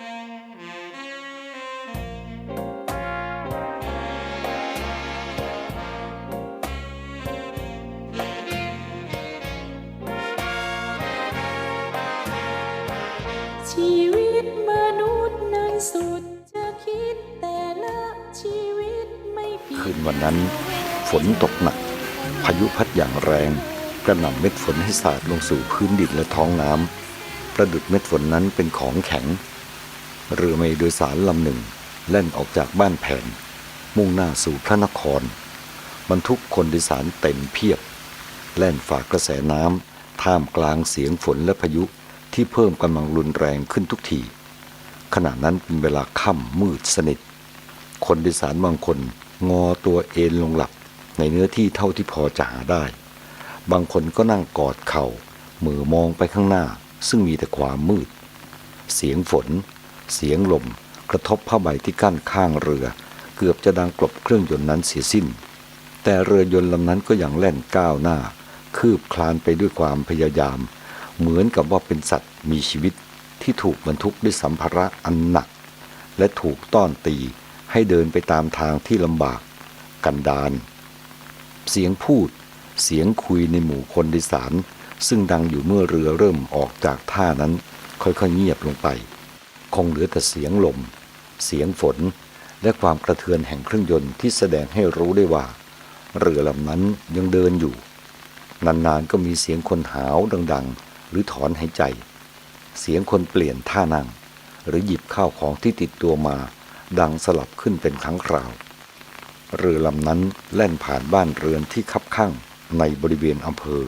ชีวิตมนุษย์นั้นสุดจะคิดแต่ละชีวิตไม่ผิดคืนวันนั้น ฝนตกหนัก พายุพัดอย่างแรงกระหน่ำเม็ดฝนให้สาดลงสู่พื้นดินและท้องน้ำประดุดเม็ดฝนนั้นเป็นของแข็ง เรือเมล์โดยสารลำหนึ่งแล่นออกจากบ้านแผน มุ่งหน้าสู่พระนคร บรรทุกคนโดยสารเต็มเพียบ แล่นฝ่ากระแสน้ำท่ามกลางเสียงฝนและพายุที่เพิ่มกำลังรุนแรงขึ้นทุกที ขณะนั้นเป็นเวลาค่ำมืดสนิท คนโดยสารบางคนงอตัวเอนลงหลับในเนื้อที่เท่าที่พอจะหาได้ บางคนก็นั่งกอดเขา่ามือมองไปข้างหน้าซึ่งมีแต่ความมืด เสียงฝน เสียงลม กระทบผ้าใบที่กั้นข้างเรือ เกือบจะดังกลบเครื่องยนต์นั้นเสียสิ้น แต่เรือยนต์ลำนั้นก็ยังแล่นก้าวหน้า คืบคลานไปด้วยความพยายาม เหมือนกับว่าเป็นสัตว์มีชีวิตที่ถูกบรรทุกด้วยสัมภาระอันหนัก และถูกต้อนตีให้เดินไปตามทางที่ลำบากกันดาน เสียงพูด เสียงคุยในหมู่คนโดยสาร ซึ่งดังอยู่เมื่อเรือเริ่มออกจากท่านั้นค่อยๆเงียบลงไป คงเหลือแต่เสียงลม เสียงฝน และความกระเทือนแห่งเครื่องยนต์ที่แสดงให้รู้ได้ว่า เรือลำนั้นยังเดินอยู่ นานๆก็มีเสียงคนหาวดังๆ หรือถอนหายใจ เสียงคนเปลี่ยนท่านั่ง หรือหยิบข้าวของที่ติดตัวมา ดังสลับขึ้นเป็นครั้งคราว เรือลำนั้นแล่นผ่านบ้านเรือนที่คับข้างในบริเวณอำเภอ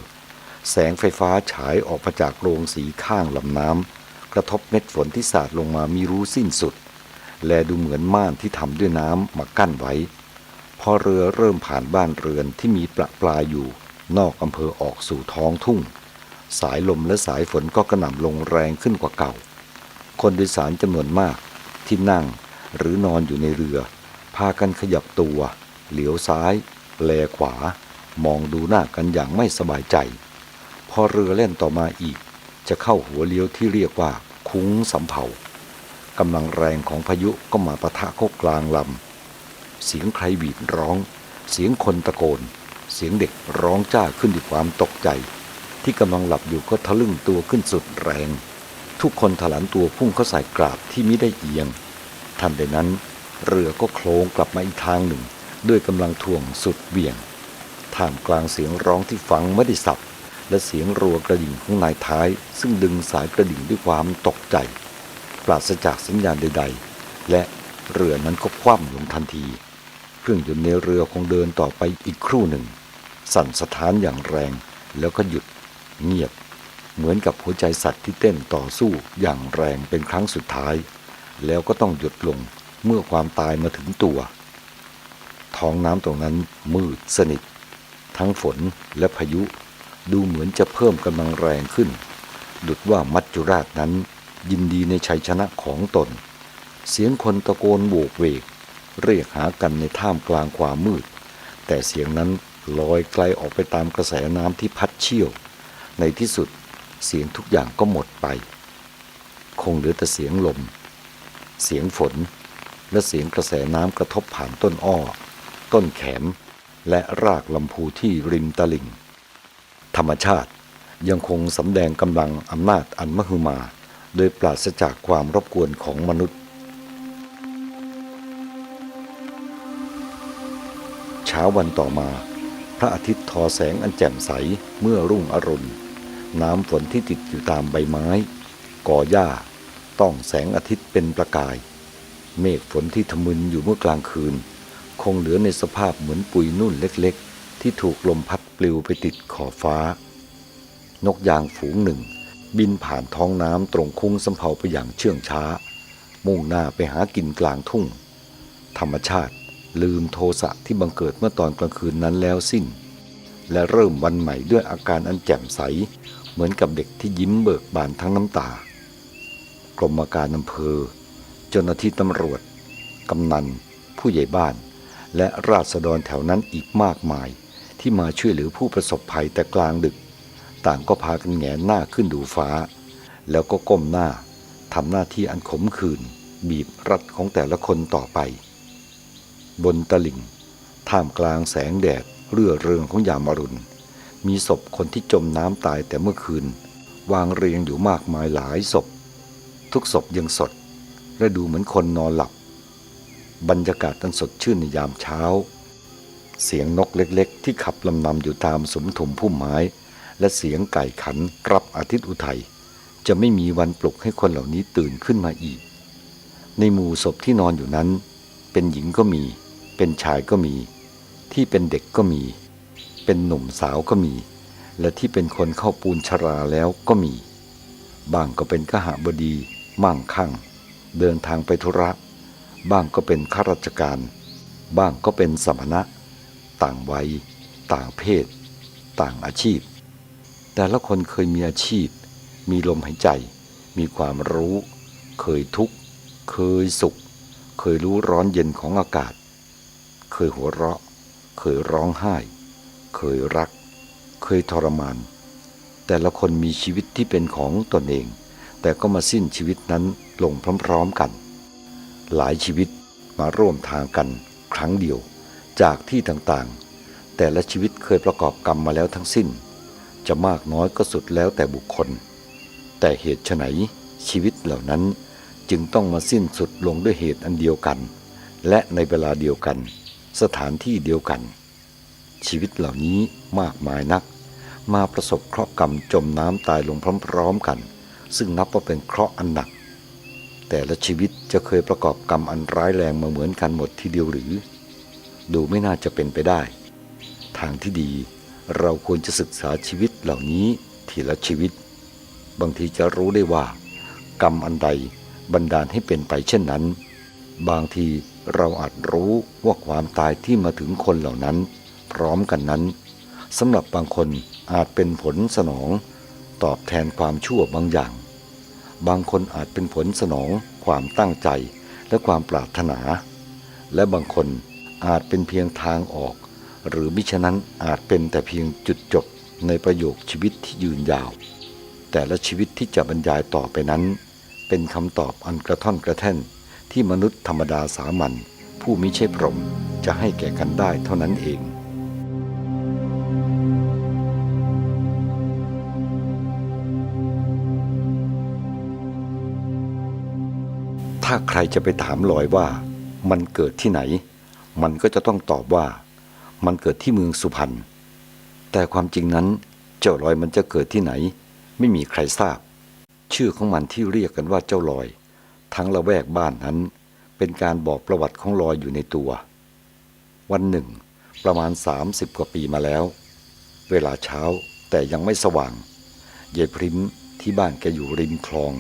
แสงไฟฟ้าฉายออกมาจากโรงสีข้างลำน้ำ กระทบเม็ดฝนที่สาดลงมามีรู้สิ้นสุด และดูเหมือนม่านที่ทำด้วยน้ำมากั้นไว้ พอเรือเริ่มผ่านบ้านเรือนที่มีประปรายอยู่ นอกอำเภอออกสู่ท้องทุ่ง สายลมและสายฝนก็กระหน่ำลงแรงขึ้นกว่าเก่า คนโดยสารจำนวนมากที่นั่งหรือนอนอยู่ในเรือ พากันขยับตัว เหลียวซ้าย แลขวา มองดูหน้ากันอย่างไม่สบายใจ พอเรือเล่นต่อมาอีก จะเข้าหัวเลี้ยวที่เรียกว่าคุ้งสำเภากำลังแรงของพายุก็มาปะทะเข้ากลางลำ เสียงใครหวีดร้อง เสียงคนตะโกน เสียงเด็กร้องจ้าขึ้นด้วยความตกใจ ที่กำลังหลับอยู่ก็ทะลึ่งตัวขึ้นสุดแรง ทุกคนถลันตัวพุ่งเข้าใส่กราบที่มิได้เอียง ทันใดนั้น เรือก็โคลงกลับมาอีกทางหนึ่ง ด้วยกำลังถ่วงสุดเบี่ยง ท่ามกลางเสียงร้องที่ฟังไม่ได้สับ และเสียงรัวกระดิ่งของนายท้าย ซึ่งดึงสายกระดิ่งด้วยความตกใจ ปราศจากสัญญาณใด ๆ และเรือนั้นก็คว่ำลงทันที เครื่องยนต์ในเรือคงเดินต่อไปอีกครู่หนึ่ง สั่นสะท้านอย่างแรงแล้วก็หยุด เงียบ เหมือนกับหัวใจสัตว์ที่เต้นต่อสู้อย่างแรงเป็นครั้งสุดท้าย แล้วก็ต้องหยุดลงเมื่อความตายมาถึงตัว ท้องน้ำตรงนั้นมืดสนิท ทั้งฝนและพายุ ดูเหมือนจะเพิ่มกำลังแรงขึ้น ดุดว่ามัจจุราชนั้นยินดีในชัยชนะของตน เสียงคนตะโกนโบกเวก เรียกหากันในท่ามกลางความมืด แต่เสียงนั้นลอยไกลออกไปตามกระแสน้ำที่พัดเชี่ยว ในที่สุดเสียงทุกอย่างก็หมดไป คงเหลือแต่เสียงลม เสียงฝน และเสียงกระแสน้ำกระทบผ่านต้นอ้อ ต้นแขม และรากลำพูที่ริมตลิ่ง ธรรมชาติ ยังคงสำแดงกำลังอำนาจอันมหึมา โดยปราศจากความรบกวนของมนุษย์ เช้าวันต่อมา พระอาทิตย์ทอแสงอันแจ่มใสเมื่อรุ่งอรุณ น้ำฝนที่ติดอยู่ตามใบไม้ ก่อหญ้า ต้องแสงอาทิตย์เป็นประกาย เมฆฝนที่ทะมึนอยู่เมื่อกลางคืน คงเหลือในสภาพเหมือนปุยนุ่นเล็กๆ ที่ถูกลมพัดปลิวไปติดขอบฟ้า นกยางฝูงหนึ่ง บินผ่านท้องน้ำตรงคุ้งสำเภาไปอย่างเชื่องช้า มุ่งหน้าไปหากินกลางทุ่ง ธรรมชาติลืมโทสะที่บังเกิดเมื่อตอนกลางคืนนั้นแล้วสิ้น และเริ่มวันใหม่ด้วยอาการอันแจ่มใส เหมือนกับเด็กที่ยิ้มเบิกบานทั้งน้ำตา กรมการอำเภอ เจ้าหน้าที่ตำรวจ กำนัน ผู้ใหญ่บ้าน และราษฎรแถวนั้นอีกมากมาย ที่มาช่วยเหลือผู้ประสบภัยแต่กลางดึก ต่างก็พากันแหงนหน้าขึ้นดูฟ้า แล้วก็ก้มหน้าทำหน้าที่อันขมขื่นบีบรัดของแต่ละคนต่อไป บนตลิ่ง ท่ามกลางแสงแดดเรื่อเริงของยามอรุณ มีศพคนที่จมน้ำตายแต่เมื่อคืน วางเรียงอยู่มากมายหลายศพ ทุกศพยังสด และดูเหมือนคนนอนหลับ บรรยากาศอันสดชื่นในยามเช้า เสียงนกเล็กๆ ที่ขับลำนำอยู่ตามสมถมพุ่มไม้ และเสียงไก่ขันรับอาทิตย์อุทัยจะไม่มีวันปลุกให้คนเหล่านี้ตื่นขึ้นมาอีก ในหมู่ศพที่นอนอยู่นั้น เป็นหญิงก็มี เป็นชายก็มี ที่เป็นเด็กก็มี เป็นหนุ่มสาวก็มี และที่เป็นคนเข้าปูนชราแล้วก็มี บางก็เป็นขหาบดี มั่งคั่ง เดินทางไปธุระ บ้างก็เป็นข้าราชการ บ้างก็เป็นสมณะ ต่างวัย ต่างเพศ ต่างอาชีพ แต่ละคนเคยมีอาชีพ มีลมหายใจ มีความรู้ เคยทุกข์ เคยสุข เคยรู้ร้อนเย็นของอากาศ เคยหัวเราะ เคยร้องไห้ เคยรัก เคยทรมาน แต่ละคนมีชีวิตที่เป็นของตนเอง แต่ก็มาสิ้นชีวิตนั้นลงพร้อมๆกัน หลายชีวิตมาร่วมทางกันครั้งเดียว จากที่ต่างๆ แต่ละชีวิตเคยประกอบกรรมมาแล้วทั้งสิ้น จะมากน้อยก็สุดแล้วแต่บุคคล แต่เหตุไฉนชีวิตเหล่านั้นจึงต้องมาสิ้นสุดลงด้วยเหตุอันเดียวกัน และในเวลาเดียวกัน สถานที่เดียวกัน ชีวิตเหล่านี้มากมายนัก มาประสบเคราะห์กรรมจมน้ำตายลงพร้อมๆกัน ซึ่งนับว่าเป็นเคราะห์อันหนัก แต่ละชีวิตจะเคยประกอบกรรมอันร้ายแรงมาเหมือนกันหมดทีเดียวหรือ ดูไม่น่าจะเป็นไปได้ ทางที่ดีเราควรจะศึกษาชีวิตเหล่านี้ทีละชีวิต บางทีจะรู้ได้ว่า กรรมอันใดบันดาลให้เป็นไปเช่นนั้น บางทีเราอาจรู้ว่าความตายที่มาถึงคนเหล่านั้น พร้อมกันนั้นสำหรับบางคนอาจเป็นผลสนอง ตอบแทนความชั่วบางอย่าง บางคนอาจเป็นผลสนองความตั้งใจและความปรารถนา และบางคน อาจเป็นเพียงทางออก หรือมิฉะนั้นอาจเป็นแต่เพียงจุดจบในประโยคชีวิตที่ยืนยาว แต่ละชีวิตที่จะบรรยายต่อไปนั้น เป็นคำตอบอันกระท่อนกระแท่น ที่มนุษย์ธรรมดาสามัญผู้มิใช่พรหมจะให้แก่กันได้เท่านั้นเองถ้าใครจะไปถามลอยว่ามันเกิดที่ไหน มันก็จะต้องตอบว่า มันเกิดที่เมืองสุพรรณแต่ความจริงนั้นเจ้าลอยมันจะเกิดที่ไหน ไม่มีใครทราบ ชื่อของมันที่เรียกกันว่าเจ้าลอย ทั้งละแวกบ้านนั้น เป็นการบอกประวัติของลอยอยู่ในตัว วันหนึ่ง ประมาณ 30 กว่าปีมาแล้ว เวลาเช้าแต่ยังไม่สว่างยายพริมที่บ้านแกอยู่ริมคลอง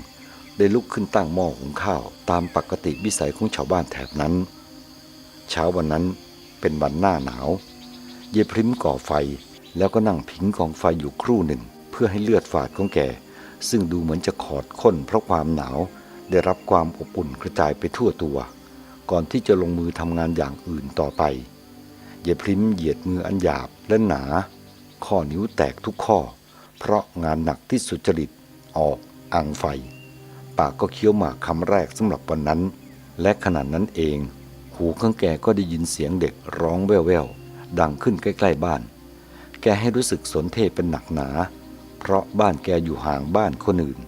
ได้ลุกขึ้นตั้งหม้อหุงข้าว ตามปกติวิสัยของชาวบ้านแถบนั้น เช้าวันนั้นเป็นวันหน้าหนาวเยายพริมก่อไฟ แล้วก็นั่งผิงกองไฟอยู่ครู่หนึ่ง เพื่อให้เลือดฝาดของแก ซึ่งดูเหมือนจะขอดข้นเพราะความหนาวได้รับความอบอุ่นกระจายไปทั่วตัว ก่อนที่จะลงมือทำงานอย่างอื่นต่อไปเยายพริมเหยียดมืออันหยาบและหนา ข้อนิ้วแตกทุกข้อ เพราะงานหนักที่สุจริตออกอังไฟ ปากก็เคี้ยวหมากคำแรกสำหรับวันนั้น และขณะนั้นเอง หูข้างแกก็ได้ยินเสียงเด็กร้องแว่วๆ ดังขึ้นใกล้ๆบ้าน แกให้รู้สึกสนเทเป็นหนักหนา เพราะบ้านแกอยู่ห่างบ้านคนอื่น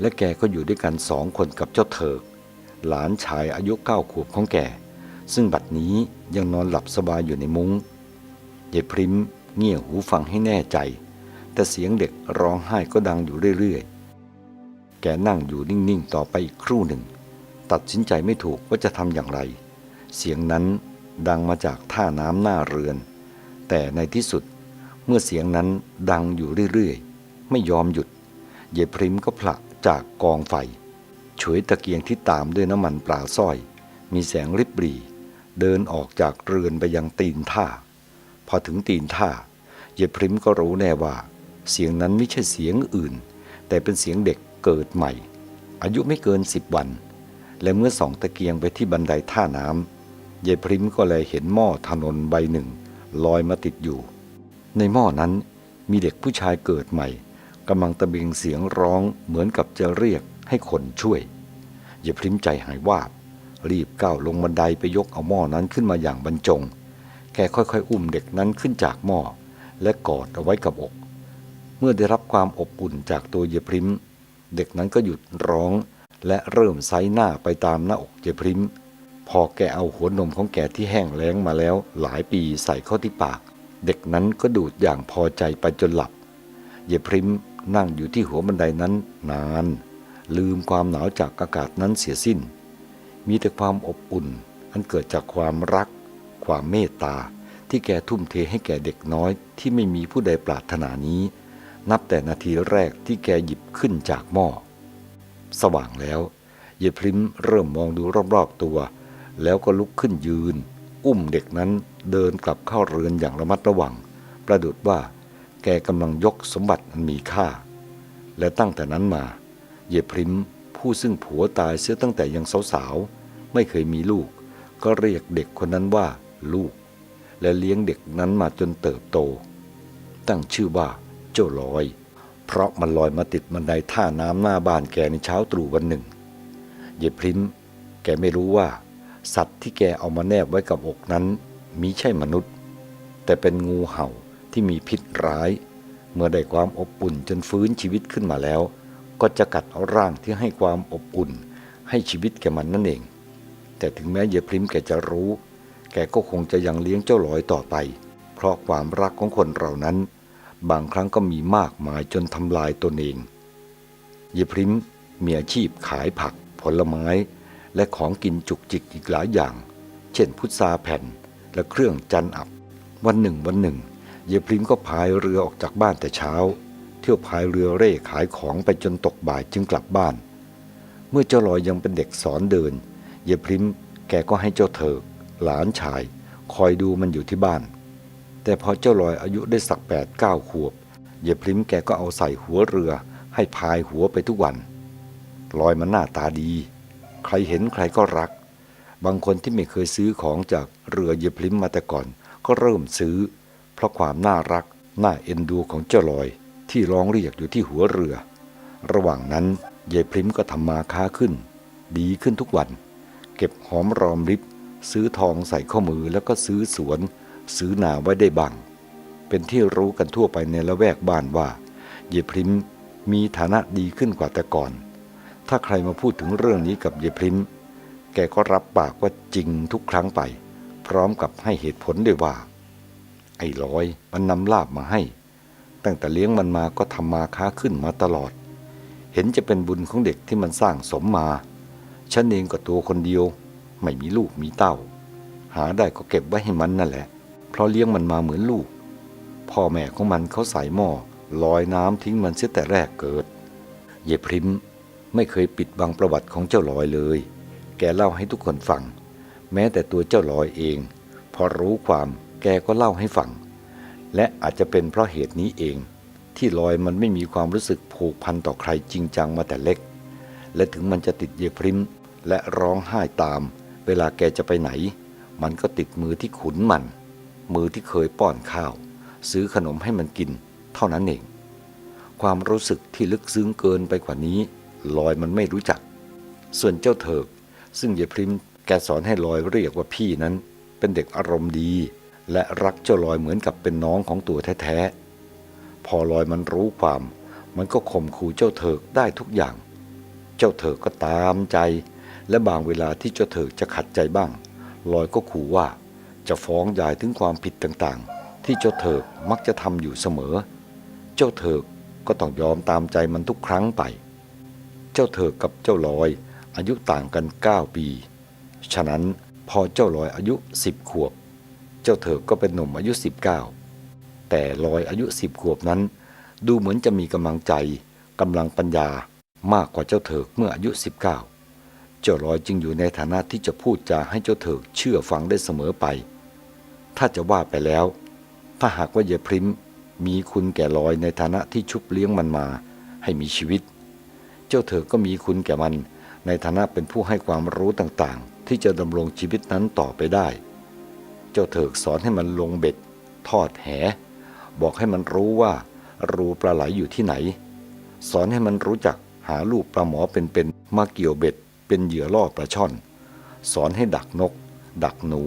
และแกก็อยู่ด้วยกันสองคนกับเจ้าเถิก หลานชายอายุเก้าขวบของแก ซึ่งบัดนี้ยังนอนหลับสบายอยู่ในมุง้งยายพริมเงี่ยหูฟังให้แน่ใจ แต่เสียงเด็กร้องไห้ก็ดังอยู่เรื่อยๆ แกนั่งอยู่นิ่งๆ ต่อไปอีกครู่หนึ่ง ตัดสินใจไม่ถูกว่าจะทำอย่างไร เสียงนั้นดังมาจากท่าน้ำหน้าเรือน แต่ในที่สุดเมื่อเสียงนั้นดังอยู่เรื่อยๆ ไม่ยอมหยุด เยพริมก็ผละจากกองไฟฉวยตะเกียงที่ตามด้วยน้ำมันปลาสร้อย มีแสงริบหรี่เดินออกจากเรือนไปยังตีนท่า พอถึงตีนท่าเยายพริมก็รู้แน่ว่า เสียงนั้นไม่ใช่เสียงอื่น แต่เป็นเสียงเด็กเกิดใหม่ อายุไม่เกินสิบวัน และเมื่อส่องตะเกียงไปที่บันไดท่าน้ำ ยายพริมก็เลยเห็นหม้อถนนใบหนึ่ง ลอยมาติดอยู่ ในหม้อนั้นมีเด็กผู้ชายเกิดใหม่กำลังตะเบงเสียงร้องเหมือนกับจะเรียกให้คนช่วยย่าพริมใจหายวาบ รีบก้าวลงบันไดไปยกเอาหม้อนั้นขึ้นมาอย่างบรรจง แกค่อยๆ อุ้มเด็กนั้นขึ้นจากหม้อและกอดเอาไว้กับอก เมื่อได้รับความอบอุ่นจากตัวเยพริม เด็กนั้นก็หยุดร้องและเริ่มไซหน้าไปตามหน้าอกเยพริม พอแกเอาหัวนมของแกที่แห้งแล้งมาแล้วหลายปีใส่เข้าที่ปาก เด็กนั้นก็ดูดอย่างพอใจไปจนหลับเยพริมนั่งอยู่ที่หัวบันไดนั้นนาน ลืมความหนาวจากอากาศนั้นเสียสิ้น มีแต่ความอบอุ่น อันเกิดจากความรัก ความเมตตา ที่แกทุ่มเทให้แก่เด็กน้อยที่ไม่มีผู้ใดปรารถนานี้ นับแต่นาทีแรกที่แกหยิบขึ้นจากหม้อ สว่างแล้ว เยพริมเริ่มมองดูรอบๆตัว แล้วก็ลุกขึ้นยืน อุ้มเด็กนั้นเดินกลับเข้าเรือนอย่างระมัดระวัง ประดุดว่า แกกำลังยกสมบัติอันมีค่า และตั้งแต่นั้นมา เยพริมผู้ซึ่งผัวตายเสียตั้งแต่ยังสาวๆ ไม่เคยมีลูก ก็เรียกเด็กคนนั้นว่าลูก และเลี้ยงเด็กนั้นมาจนเติบโต ตั้งชื่อว่าเจ้าลอย เพราะมันลอยมาติดบันไดท่าน้ำหน้าบ้านแกในเช้าตรู่วันหนึ่ง เยพริมแกไม่รู้ว่า สัตว์ที่แกเอามาแนบไว้กับอกนั้นมิใช่มนุษย์ แต่เป็นงูเห่าที่มีพิษร้าย เมื่อได้ความอบอุ่นจนฟื้นชีวิตขึ้นมาแล้ว ก็จะกัดเอาร่างที่ให้ความอบอุ่น ให้ชีวิตแกมันนั่นเอง แต่ถึงแม้เยพริมแกจะรู้ แกก็คงจะยังเลี้ยงเจ้าลอยต่อไป เพราะความรักของคนเรานั้น บางครั้งก็มีมากมายจนทำลายตนเองเยพริมมีอาชีพขายผักผลไม้ และของกินจุกจิกอีกหลายอย่าง เช่นพุทราแผ่นและเครื่องจันอับ วันหนึ่งวันหนึ่งเยพริมก็พายเรือออกจากบ้านแต่เช้า เที่ยวพายเรือเร่ขายของไปจนตกบ่ายจึงกลับบ้าน เมื่อเจ้าลอยยังเป็นเด็กสอนเดิน เยพริมแกก็ให้เจ้าเถิกหลานชาย คอยดูมันอยู่ที่บ้าน แต่พอเจ้าลอยอายุได้สักแปดเก้าขวบ เยพริมแกก็เอาใส่หัวเรือให้พายหัวไปทุกวัน ลอยมันหน้าตาดี ใครเห็นใครก็รัก บางคนที่ไม่เคยซื้อของจากเรือเยพริมมาแต่ก่อน ก็เริ่มซื้อ เพราะความน่ารักน่าเอ็นดูของเจ้าลอย ที่ร้องเรียกอยู่ที่หัวเรือ ระหว่างนั้นเยพริมก็ทำมาค้าขึ้น ดีขึ้นทุกวัน เก็บหอมรอมริบ ซื้อทองใส่ข้อมือแล้วก็ซื้อสวน ซื้อนาไว้ได้บ้างเป็นที่รู้กันทั่วไปในละแวกบ้านว่าเยพริมมีฐานะดีขึ้นกว่าแต่ก่อน ถ้าใครมาพูดถึงเรื่องนี้กับเยพริมแกก็รับปากว่าจริงทุกครั้งไป พร้อมกับให้เหตุผลด้วยว่า ไอ้ลอยมันนำลาบมาให้ ตั้งแต่เลี้ยงมันมาก็ทำมาค้าขึ้นมาตลอด เห็นจะเป็นบุญของเด็กที่มันสร้างสมมา ฉันเองก็ตัวคนเดียว ไม่มีลูกมีเต้า หาได้ก็เก็บไว้ให้มันนั่นแหละ เพราะเลี้ยงมันมาเหมือนลูก พ่อแม่ของมันเขาใส่หม้อลอยน้ำทิ้งมันเสียแต่แรกเกิด เยพริม ไม่เคยปิดบังประวัติของเจ้าลอยเลย แกเล่าให้ทุกคนฟัง แม้แต่ตัวเจ้าลอยเอง พอรู้ความแกก็เล่าให้ฟัง และอาจจะเป็นเพราะเหตุนี้เอง ที่ลอยมันไม่มีความรู้สึกผูกพันต่อใครจริงจังมาแต่เล็ก และถึงมันจะติดเยพริมและร้องไห้ตาม เวลาแกจะไปไหน มันก็ติดมือที่ขุนมัน มือที่เคยป้อนข้าว ซื้อขนมให้มันกิน เท่านั้นเอง ความรู้สึกที่ลึกซึ้งเกินไปกว่านี้ ลอยมันไม่รู้จัก ส่วนเจ้าเถิก ซึ่งเยพริมแกสอนให้ลอยเรียกว่าพี่นั้น เป็นเด็กอารมณ์ดี และรักเจ้าลอยเหมือนกับเป็นน้องของตัวแท้ๆ พอลอยมันรู้ความ มันก็ข่มขู่เจ้าเถิกได้ทุกอย่าง เจ้าเถิกก็ตามใจ และบางเวลาที่เจ้าเถิกจะขัดใจบ้าง ลอยก็ขู่ว่า จะฟ้องยายถึงความผิดต่างๆ ที่เจ้าเถิกมักจะทำอยู่เสมอ เจ้าเถิกก็ต้องยอมตามใจมันทุกครั้งไป เจ้าเถิกกับเจ้าลอย อายุต่างกัน 9 ปี ฉะนั้นพอเจ้าลอยอายุ 10 ขวบ เจ้าเถิกก็เป็นหนุ่มอายุ 19 แต่ลอยอายุ 10 ขวบนั้น ดูเหมือนจะมีกำลังใจกำลังปัญญามากกว่าเจ้าเถิกเมื่ออายุ 19 เจ้าลอยจึงอยู่ในฐานะที่จะพูดจาให้เจ้าเถิกเชื่อฟังได้เสมอไป ถ้าจะว่าไปแล้ว ถ้าหากว่าเยายพริมมีคุณแก่ลอยในฐานะที่ชุบเลี้ยงมันมา ให้มีชีวิต เจ้าเถิกก็มีคุณแก่มัน ในฐานะเป็นผู้ให้ความรู้ต่างๆ ที่จะดำรงชีวิตนั้นต่อไปได้ เจ้าเถิกสอนให้มันลงเบ็ด ทอดแห บอกให้มันรู้ว่า รูปลาไหลอยู่ที่ไหน สอนให้มันรู้จักหาลูกปลาหมอเป็นๆมาเกี่ยวเบ็ด เป็นเหยื่อล่อปลาช่อน สอนให้ดักนก ดักหนู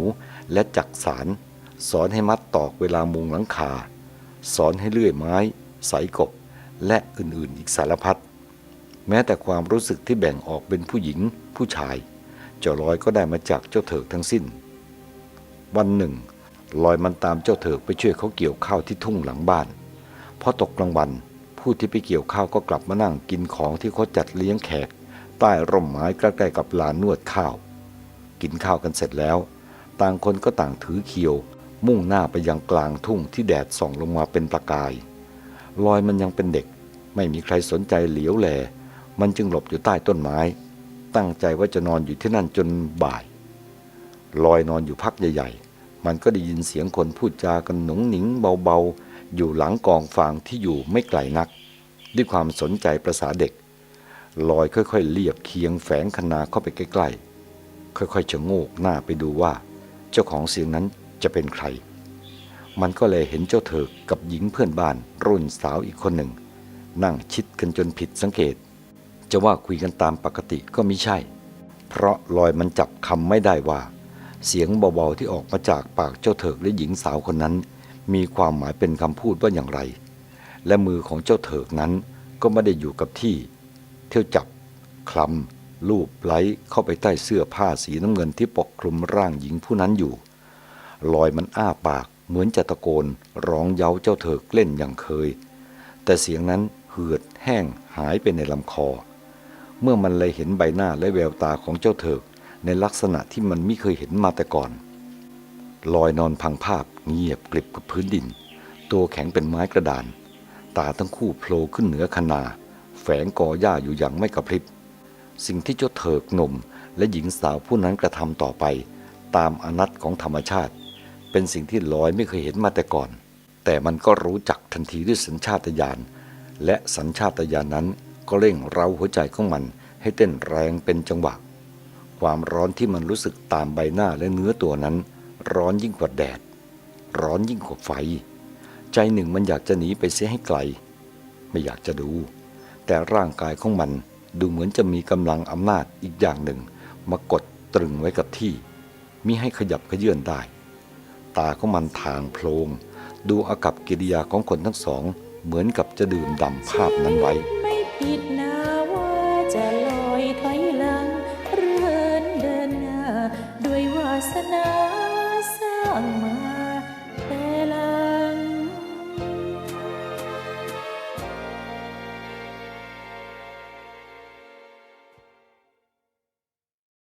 และจักสาร สอนให้มัดตอกเวลามุงหลังคา สอนให้เลื่อยไม้ใสกบ และอื่นๆอีกสารพัด แม้แต่ความรู้สึกที่แบ่งออกเป็นผู้หญิง ผู้ชาย เจ้าลอยก็ได้มาจากเจ้าเถิกทั้งสิ้น วันหนึ่ง ลอยมันตามเจ้าเถิกไปช่วยเขาเกี่ยวข้าวที่ทุ่งหลังบ้านพอตกกลางวัน ผู้ที่ไปเกี่ยวข้าวก็กลับมานั่งกินของที่เขาจัดเลี้ยงแขก ใต้ร่มไม้ใกล้ๆกับลานนวดข้าว กินข้าวกันเสร็จแล้ว ต่างคนก็ต่างถือเขียว มุ่งหน้าไปยังกลางทุ่งที่แดดส่องลงมาเป็นประกาย ลอยมันยังเป็นเด็ก ไม่มีใครสนใจเหลียวแล มันจึงหลบอยู่ใต้ต้นไม้ ตั้งใจว่าจะนอนอยู่ที่นั่นจนบ่าย ลอยนอนอยู่พักใหญ่ๆ มันก็ได้ยินเสียงคนพูดจากันหนงหนิงเบาๆ อยู่หลังกองฟางที่อยู่ไม่ไกลนัก ด้วยความสนใจประษาเด็ก ลอยค่อยๆเลียบเคียงแฝงคนาเข้าไปใกล้ๆ ค่อยๆชะโงกหน้าไปดูว่า เจ้าของเสียงนั้นจะเป็นใคร มันก็เลยเห็นเจ้าเถิกกับหญิงเพื่อนบ้านรุ่นสาวอีกคนหนึ่ง นั่งชิดกันจนผิดสังเกต จะว่าคุยกันตามปกติก็ไม่ใช่ เพราะลอยมันจับคำไม่ได้ว่า เสียงเบาๆที่ออกมาจากปากเจ้าเถิกและหญิงสาวคนนั้น มีความหมายเป็นคำพูดว่าอย่างไร และมือของเจ้าเถิกนั้นก็ไม่ได้อยู่กับที่ เที่ยวจับคลำลูบไล้เข้าไปใต้เสื้อผ้าสีน้ำเงินที่ปกคลุมร่างหญิงผู้นั้นอยู่ ลอยมันอ้าปากเหมือนจะตะโกนร้องเย้าเจ้าเถิกเล่นอย่างเคย แต่เสียงนั้นเหือดแห้งหายไปในลำคอ เมื่อมันเลยเห็นใบหน้าและแววตาของเจ้าเถิก ในลักษณะที่มันไม่เคยเห็นมาแต่ก่อน ลอยนอนพังภาพเงียบกริบกับพื้นดิน ตัวแข็งเป็นไม้กระดาน ตาทั้งคู่โผล่ขึ้นเหนือคนา แฝงกอหญ้าอยู่อย่างไม่กระพริบ สิ่งที่เจ้าเถิกหนุ่ม และหญิงสาวผู้นั้นกระทำต่อไป ตามอนัตของธรรมชาติ เป็นสิ่งที่ลอยไม่เคยเห็นมาแต่ก่อน แต่มันก็รู้จักทันทีด้วยสัญชาตญาณและสัญชาตญาณนั้น ก็เร่งเร้าหัวใจของมันให้เต้นแรงเป็นจังหวะ ความร้อนที่มันรู้สึกตามใบหน้าและเนื้อตัวนั้น ร้อนยิ่งกว่าแดด ร้อนยิ่งกว่าไฟ ใจหนึ่งมันอยากจะหนีไปเสียให้ไกล ไม่อยากจะดู แต่ร่างกายของมันดูเหมือนจะมีกำลังอำนาจอีกอย่างหนึ่ง มากดตรึงไว้กับที่มิให้ขยับขยื่นได้ ตาของมันทางโพลงดูอากับกิริยาของคนทั้งสอง เหมือนกับจะดื่มด่ำภาพนั้นไว้ ผิดนะ